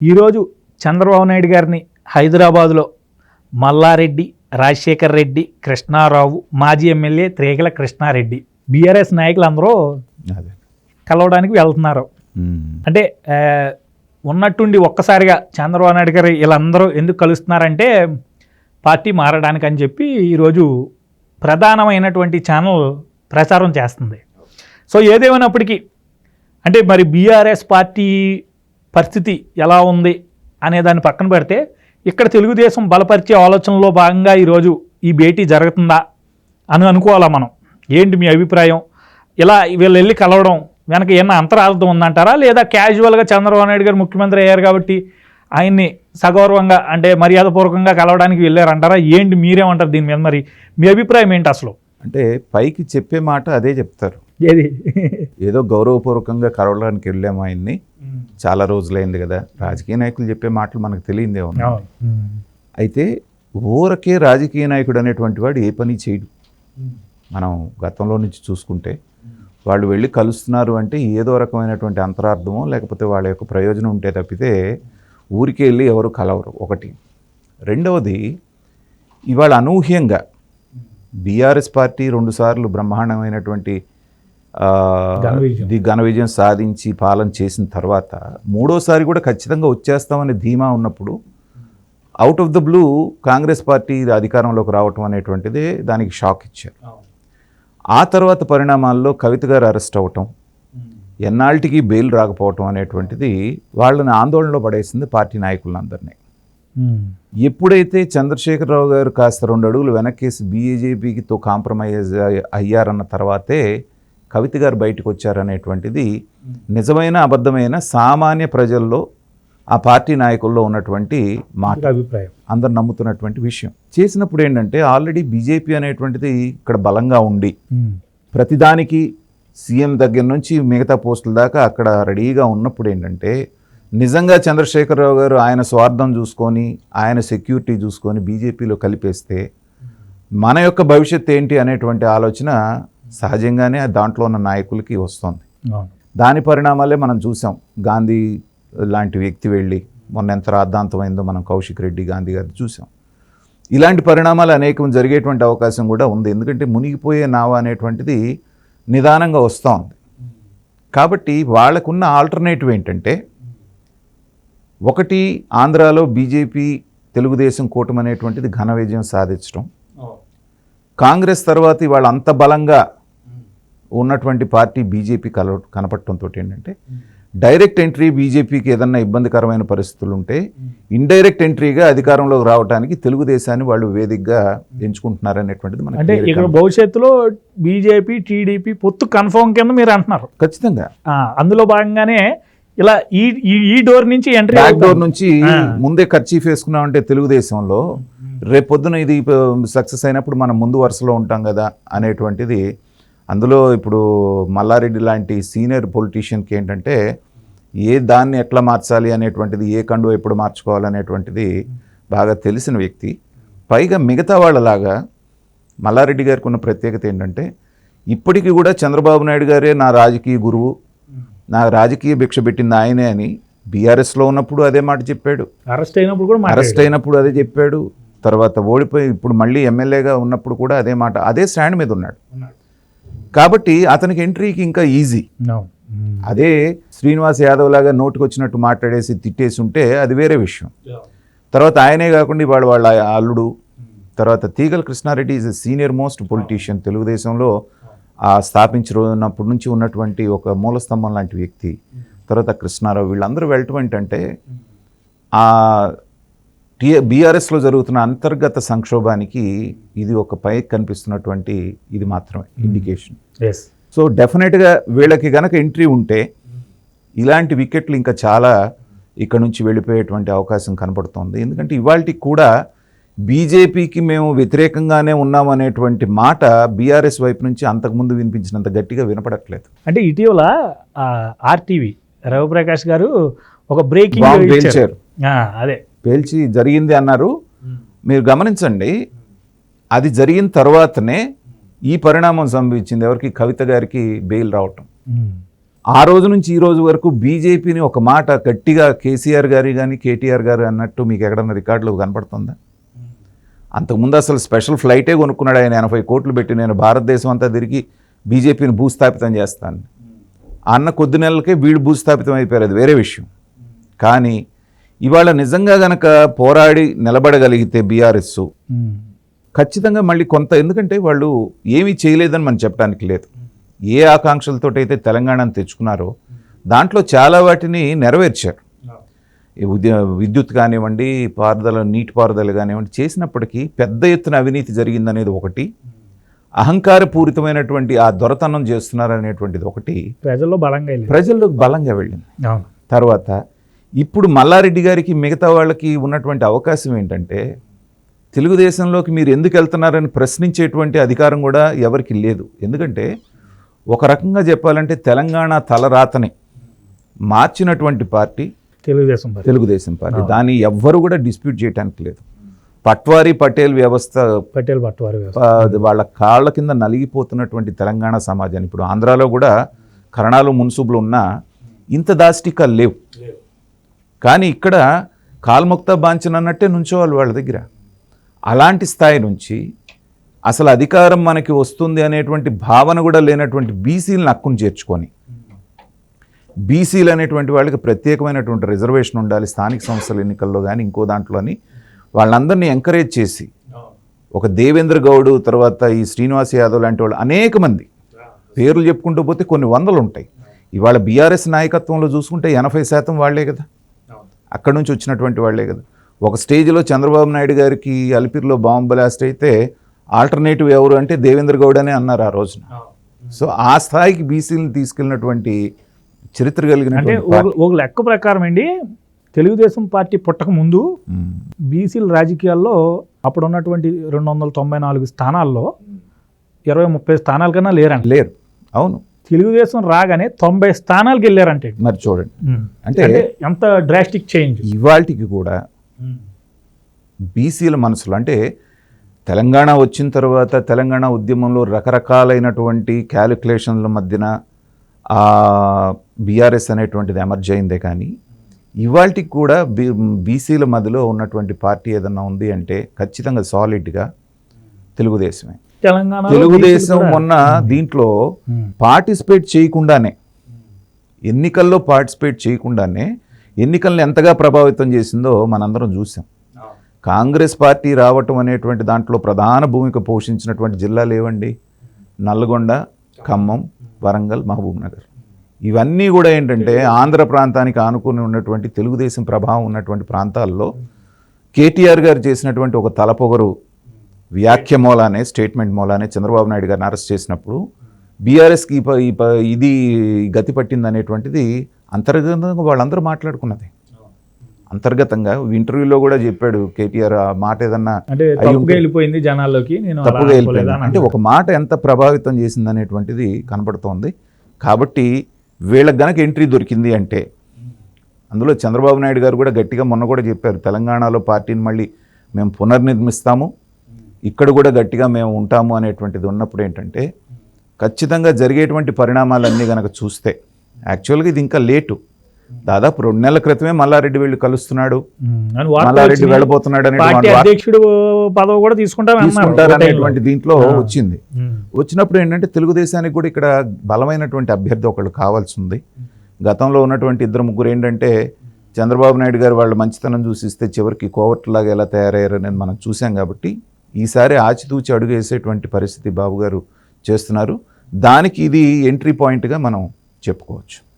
ఈరోజు చంద్రబాబు నాయుడు గారిని హైదరాబాదులో మల్లారెడ్డి రాజశేఖర్ రెడ్డి కృష్ణారావు మాజీ ఎమ్మెల్యే త్రేగల కృష్ణారెడ్డి బీఆర్ఎస్ నాయకులందరూ అదే. కలవడానికి వెళ్తున్నారు. అంటే ఉన్నట్టుండి ఒక్కసారిగా చంద్రబాబు నాయుడు గారు వీళ్ళందరూ ఎందుకు కలుస్తున్నారంటే పార్టీ మారడానికి అని చెప్పి ఈరోజు ప్రధానమైనటువంటి ఛానల్ ప్రచారం చేస్తుంది. సో ఏదేమైనప్పటికీ అంటే మరి బీఆర్ఎస్ పార్టీ పరిస్థితి ఎలా ఉంది అనే దాన్ని పక్కన పెడితే ఇక్కడ తెలుగుదేశం బలపరిచే ఆలోచనలో భాగంగా ఈరోజు ఈ భేటీ జరుగుతుందా అని అనుకోవాలా మనం. ఏంటి మీ అభిప్రాయం? ఇలా వీళ్ళు వెళ్ళి కలవడం వెనక ఏమన్నా అంతరార్థం ఉందంటారా? లేదా క్యాజువల్గా చంద్రబాబు నాయుడు గారు ముఖ్యమంత్రి అయ్యారు కాబట్టి ఆయన్ని సగౌరవంగా అంటే మర్యాదపూర్వకంగా కలవడానికి వెళ్ళారంటారా? ఏంటి మీరేమంటారు దీని మీద మరి? మీ అభిప్రాయం ఏంటి అసలు? అంటే పైకి చెప్పే మాట అదే చెప్తారు. ఏది? ఏదో గౌరవపూర్వకంగా కలవడానికి వెళ్ళాము ఆయన్ని. చాలా రోజులైంది కదా. రాజకీయ నాయకులు చెప్పే మాటలు మనకు తెలియందే ఉన్నాయి. అయితే ఊరకే రాజకీయ నాయకుడు అనేటువంటి వాడు ఏ పని చేయడు. మనం గతంలో నుంచి చూసుకుంటే వాళ్ళు వెళ్ళి కలుస్తున్నారు అంటే ఏదో రకమైనటువంటి అంతరార్థమో లేకపోతే వాళ్ళ యొక్క ప్రయోజనం ఉంటే తప్పితే ఊరికి వెళ్ళి ఎవరు కలవరు. ఒకటి. రెండవది ఇవాళ అనూహ్యంగా బీఆర్ఎస్ పార్టీ రెండుసార్లు బ్రహ్మాండమైనటువంటి. ది ఘన విజయం సాధించి పాలన చేసిన తర్వాత మూడోసారి కూడా ఖచ్చితంగా వచ్చేస్తామనే ధీమా ఉన్నప్పుడు out of the blue Congress party అధికారంలోకి రావటం అనేటువంటిదే దానికి షాక్ ఇచ్చారు. ఆ తర్వాత పరిణామాల్లో కవిత గారు అరెస్ట్ అవ్వటం ఎన్నాళ్ళకి బెయిల్ రాకపోవటం అనేటువంటిది వాళ్ళని ఆందోళనలో పడేసింది పార్టీ నాయకులందరినీ. ఎప్పుడైతే చంద్రశేఖరరావు గారు కాస్త రెండు అడుగులు వెనక్కేసి బీజేపీతో కాంప్రమైజ్ అయ్యారన్న తర్వాతే కవిత గారు బయటకు వచ్చారనేటువంటిది నిజమైన అబద్ధమైన సామాన్య ప్రజల్లో ఆ పార్టీ నాయకుల్లో ఉన్నటువంటి మాట. అభిప్రాయం. అందరు నమ్ముతున్నటువంటి విషయం. చేసినప్పుడు ఏంటంటే ఆల్రెడీ బీజేపీ అనేటువంటిది ఇక్కడ బలంగా ఉండి. ప్రతిదానికి సీఎం దగ్గర నుంచి మిగతా పోస్టుల దాకా అక్కడ రెడీగా ఉన్నప్పుడు ఏంటంటే నిజంగా చంద్రశేఖరరావు గారు ఆయన స్వార్థం చూసుకొని ఆయన సెక్యూరిటీ చూసుకొని బీజేపీలో కలిపేస్తే మన యొక్క భవిష్యత్ ఏంటి అనేటువంటి ఆలోచన సహజంగానే దాంట్లో ఉన్న నాయకులకి వస్తుంది. దాని పరిణామాలే మనం చూసాం. గాంధీ లాంటి వ్యక్తి వెళ్ళి మొన్న ఎంత రాద్ధాంతమైందో మనం కౌశిక్ రెడ్డి గాంధీ గారిని చూసాం. ఇలాంటి పరిణామాలు అనేకం జరిగేటువంటి అవకాశం కూడా ఉంది. ఎందుకంటే మునిగిపోయే నావ అనేటువంటిది నిదానంగా వస్తూ ఉంది కాబట్టి వాళ్ళకున్న ఆల్టర్నేటివ్ ఏంటంటే ఒకటి ఆంధ్రాలో బీజేపీ తెలుగుదేశం కూటమి అనేటువంటిది ఘన విజయం సాధించడం. కాంగ్రెస్ తర్వాత ఇవాళ అంత బలంగా ఉన్నటువంటి పార్టీ బీజేపీ కల కనపడటంతో ఏంటంటే డైరెక్ట్ ఎంట్రీ బీజేపీకి ఏదన్నా ఇబ్బందికరమైన పరిస్థితులు ఉంటే ఇండైరెక్ట్ ఎంట్రీగా అధికారంలోకి రావడానికి తెలుగుదేశాన్ని వాళ్ళు వేదికగా ఎంచుకుంటున్నారు అనేటువంటిది మనకి అంటే ఇక్కడ భవిష్యత్తులో బీజేపీ టీడీపీ పొత్తు కన్ఫర్మ్ కింద మీరు అంటున్నారు. ఖచ్చితంగా. అందులో భాగంగానే ఇలా ఈ ఈ- డోర్ నుంచి ఎంట్రీ బ్యాక్ డోర్ నుంచి. ముందే ఖర్చీఫ్ వేసుకున్నామంటే తెలుగుదేశంలో రేపొద్దున ఇది సక్సెస్ అయినప్పుడు మనం ముందు వరుసలో ఉంటాం కదా అనేటువంటిది అందులో ఇప్పుడు మల్లారెడ్డి లాంటి సీనియర్ పొలిటీషియన్కి ఏంటంటే ఏ దాన్ని ఎట్లా మార్చాలి అనేటువంటిది ఏ కండు ఎప్పుడు మార్చుకోవాలనేటువంటిది బాగా తెలిసిన వ్యక్తి. పైగా మిగతా వాళ్ళలాగా మల్లారెడ్డి గారికి ఉన్న ప్రత్యేకత ఏంటంటే ఇప్పటికీ కూడా చంద్రబాబు నాయుడు గారే నా రాజకీయ గురువు నా రాజకీయ భిక్ష పెట్టింది ఆయనే అని బీఆర్ఎస్లో ఉన్నప్పుడు అదే మాట చెప్పాడు. అరెస్ట్ అయినప్పుడు కూడా అరెస్ట్ అయినప్పుడు అదే చెప్పాడు. తర్వాత ఓడిపోయి ఇప్పుడు మళ్ళీ ఎమ్మెల్యేగా ఉన్నప్పుడు కూడా అదే మాట అదే స్టాండ్ మీద ఉన్నాడు. కాబట్టి అతనికి ఎంట్రీకి ఇంకా ఈజీ. అదే శ్రీనివాస్ యాదవ్ లాగా నోటికి వచ్చినట్టు మాట్లాడేసి తిట్టేసి ఉంటే అది వేరే విషయం. తర్వాత ఆయనే కాకుండా ఇవాళ వాళ్ళ అల్లుడు తర్వాత Teegala Krishna Reddy is senior most politician తెలుగుదేశంలో. ఆ స్థాపించినప్పటి నుంచి ఉన్నటువంటి ఒక మూలస్తంభం లాంటి వ్యక్తి. తర్వాత కృష్ణారావు వీళ్ళందరూ వెళ్ళటం ఏంటంటే ఆ టీ బీఆర్ఎస్లో జరుగుతున్న అంతర్గత సంక్షోభానికి ఇది ఒక పై కనిపిస్తున్నటువంటి ఇది మాత్రమే ఇండికేషన్ సో డెఫినెట్గా వీళ్ళకి గనక ఎంట్రీ ఉంటే ఇలాంటి వికెట్లు ఇంకా చాలా ఇక్కడ నుంచి వెళ్ళిపోయేటువంటి అవకాశం కనపడుతోంది ఎందుకంటే ఇవాళకి కూడా బీజేపీకి మేము వ్యతిరేకంగానే ఉన్నామనేటువంటి మాట బీఆర్ఎస్ వైపు నుంచి అంతకుముందు వినిపించినంత గట్టిగా వినపడట్లేదు. అంటే ఇటీవల ఆర్టీవీ రవిప్రకాష్ గారు ఒక బ్రేకింగ్ అదే. పేల్చి జరిగింది అన్నారు. మీరు గమనించండి అది జరిగిన తర్వాతనే ఈ పరిణామం సంభవించింది. ఎవరికి? కవిత గారికి బెయిల్ రావటం. ఆ రోజు నుంచి ఈ రోజు వరకు బీజేపీని ఒక మాట గట్టిగా కేసీఆర్ గారి కానీ కేటీఆర్ గారు అన్నట్టు మీకు ఎక్కడన్నా రికార్డులు కనపడుతుందా? అంతకుముందు అసలు స్పెషల్ ఫ్లైటే కొనుక్కున్నాడు ఆయన. ఎనభై కోట్లు పెట్టి నేను భారతదేశం అంతా తిరిగి బీజేపీని భూస్థాపితం చేస్తాను. అన్న కొద్ది నెలలకే వీడు భూస్థాపితం అయిపోయారు. అది వేరే విషయం. కానీ ఇవాళ నిజంగా గనక పోరాడి నిలబడగలిగితే బీఆర్ఎస్. ఖచ్చితంగా మళ్ళీ కొంత ఎందుకంటే వాళ్ళు ఏమీ చేయలేదని మనం చెప్పడానికి లేదు. ఏ ఆకాంక్షలతో అయితే తెలంగాణను తెచ్చుకున్నారో దాంట్లో చాలా వాటిని నెరవేర్చారు. విద్యుత్ కానివ్వండి పారుదల నీటి పారుదల కానివ్వండి చేసినప్పటికీ పెద్ద ఎత్తున అవినీతి జరిగిందనేది ఒకటి. అహంకారపూరితమైనటువంటి ఆ దొరతనం చేస్తున్నారనేటువంటిది ఒకటి. ప్రజల్లో బలంగా వెళ్ళింది. ప్రజల్లోకి బలంగా వెళ్ళింది. తర్వాత ఇప్పుడు మల్లారెడ్డి గారికి మిగతా వాళ్ళకి ఉన్నటువంటి అవకాశం ఏంటంటే తెలుగుదేశంలోకి మీరు ఎందుకు వెళ్తున్నారని ప్రశ్నించేటువంటి అధికారం కూడా ఎవరికి లేదు. ఎందుకంటే ఒక రకంగా చెప్పాలంటే తెలంగాణ తలరాతని మార్చినటువంటి party Telugu Desam party. Telugu Desam party. దాన్ని ఎవ్వరు కూడా డిస్ప్యూట్ చేయడానికి లేదు. పట్వారీ పటేల్ వ్యవస్థ పటేల్ ఆ, వాళ్ళ కాళ్ళ కింద నలిగిపోతున్నటువంటి తెలంగాణ సమాజాన్ని. ఇప్పుడు ఆంధ్రాలో కూడా కరణాలు మున్సూబులు ఉన్నా ఇంత దాష్టికాలు లేవు. కానీ ఇక్కడ కాల్ముక్త బాంచన్ అన్నట్టే నుంచోవాలి వాళ్ళ దగ్గర. అలాంటి స్థాయి నుంచి అసలు అధికారం మనకి వస్తుంది అనేటువంటి భావన కూడా లేనటువంటి బీసీలను హక్కును చేర్చుకొని బీసీలు అనేటువంటి వాళ్ళకి ప్రత్యేకమైనటువంటి రిజర్వేషన్ ఉండాలి స్థానిక సంస్థల ఎన్నికల్లో కానీ ఇంకో దాంట్లోని వాళ్ళందరినీ ఎంకరేజ్ చేసి ఒక దేవేంద్ర గౌడ్ తర్వాత ఈ శ్రీనివాస్ యాదవ్ లాంటి వాళ్ళు అనేక మంది పేర్లు చెప్పుకుంటూ పోతే కొన్ని వందలు ఉంటాయి. ఇవాళ బీఆర్ఎస్ నాయకత్వంలో చూసుకుంటే ఎనభై శాతం వాళ్ళే కదా. అక్కడి నుంచి వచ్చినటువంటి వాళ్ళే కదా. ఒక స్టేజ్లో చంద్రబాబు నాయుడు గారికి అలిపిరిలో బాంబు బ్లాస్ట్ అయితే ఆల్టర్నేటివ్ ఎవరు అంటే దేవేంద్ర గౌడ్ అనే అన్నారు ఆ రోజున. సో ఆ స్థాయికి బీసీలను తీసుకెళ్ళినటువంటి చరిత్ర అంటే కలిగినటువంటి ఒక లెక్క ప్రకారం అండి తెలుగుదేశం పార్టీ పుట్టక ముందు. బీసీల రాజకీయాల్లో అప్పుడు ఉన్నటువంటి రెండు వందల తొంభై నాలుగు స్థానాల్లో ఇరవై ముప్పై స్థానాల కన్నా లేరంట. లేరు. అవును. తెలుగుదేశం రాగానే తొంభై స్థానాలకు వెళ్ళారంటే. మరి చూడండి. అంటే ఎంత డ్రాస్టిక్ చేంజ్ ఇవాళకి కూడా బీసీల మనసులో అంటే తెలంగాణ వచ్చిన తర్వాత తెలంగాణ ఉద్యమంలో రకరకాలైనటువంటి క్యాలిక్యులేషన్ల మధ్యన బీఆర్ఎస్ అనేటువంటిది ఎమర్జ్ అయిందే కానీ ఇవాళకి కూడా బీ బీసీల మధ్యలో ఉన్నటువంటి పార్టీ ఏదన్నా ఉంది అంటే ఖచ్చితంగా సాలిడ్గా తెలుగుదేశమే. తెలంగాణ తెలుగుదేశం మొన్న దీంట్లో పార్టిసిపేట్ చేయకుండానే ఎన్నికల్లో పార్టిసిపేట్ చేయకుండానే ఎన్నికల్ని ఎంతగా ప్రభావితం చేసిందో మనందరం చూసాం. కాంగ్రెస్ పార్టీ రావటం అనేటువంటి దాంట్లో ప్రధాన భూమిక పోషించినటువంటి జిల్లాలు ఏవండి? నల్గొండ ఖమ్మం వరంగల్ మహబూబ్ నగర్. ఇవన్నీ కూడా ఏంటంటే ఆంధ్ర ప్రాంతానికి ఆనుకుని ఉన్నటువంటి తెలుగుదేశం ప్రభావం ఉన్నటువంటి ప్రాంతాల్లో కేటీఆర్ గారు చేసినటువంటి ఒక తలపొగరు వ్యాఖ్య మూలానే స్టేట్మెంట్ మూలానే చంద్రబాబు నాయుడు గారిని అరెస్ట్ చేసినప్పుడు బీఆర్ఎస్కి ఇది గతి పట్టింది అనేటువంటిది అంతర్గతంగా వాళ్ళందరూ మాట్లాడుకున్నది. అంతర్గతంగా ఇంటర్వ్యూలో కూడా చెప్పాడు కేటీఆర్ ఆ మాట ఏదన్నా వెళ్ళిపోయింది జనాల్లోకి నేను తప్పుగా వెళ్ళిపోయింది. అంటే ఒక మాట ఎంత ప్రభావితం చేసింది అనేటువంటిది కనబడుతోంది కాబట్టి వీళ్ళకి గనక ఎంట్రీ దొరికింది అంటే అందులో చంద్రబాబు నాయుడు గారు కూడా గట్టిగా మొన్న కూడా చెప్పారు తెలంగాణలో పార్టీని మళ్ళీ మేము పునర్నిర్మిస్తాము ఇక్కడ కూడా గట్టిగా మేము ఉంటాము అనేటువంటిది ఉన్నప్పుడు ఏంటంటే ఖచ్చితంగా జరిగేటువంటి పరిణామాలన్నీ గనక చూస్తే యాక్చువల్గా ఇది ఇంకా లేటు. దాదాపు రెండు నెలల క్రితమే మల్లారెడ్డి వెళ్ళి కలుస్తున్నాడు. మల్లారెడ్డి. వెళ్ళబోతున్నాడు అనేటువంటి అధ్యక్షుడు పదవి కూడా తీసుకుంటారు దీంట్లో. వచ్చింది. వచ్చినప్పుడు ఏంటంటే తెలుగుదేశానికి కూడా ఇక్కడ బలమైనటువంటి అభ్యర్థి ఒకళ్ళు కావాల్సి ఉంది. గతంలో ఉన్నటువంటి ఇద్దరు ముగ్గురు ఏంటంటే చంద్రబాబు నాయుడు గారు వాళ్ళ మంచితనం చూసిస్తే చివరికి కోవట్లాగా ఎలా తయారయ్యారని మనం చూసాం కాబట్టి ఈసారి ఆచితూచి అడుగు వేసేటువంటి పరిస్థితి బాబు గారు చేస్తున్నారు. దానికి ఇది ఎంట్రీ పాయింట్గా మనం చెప్పుకోవచ్చు.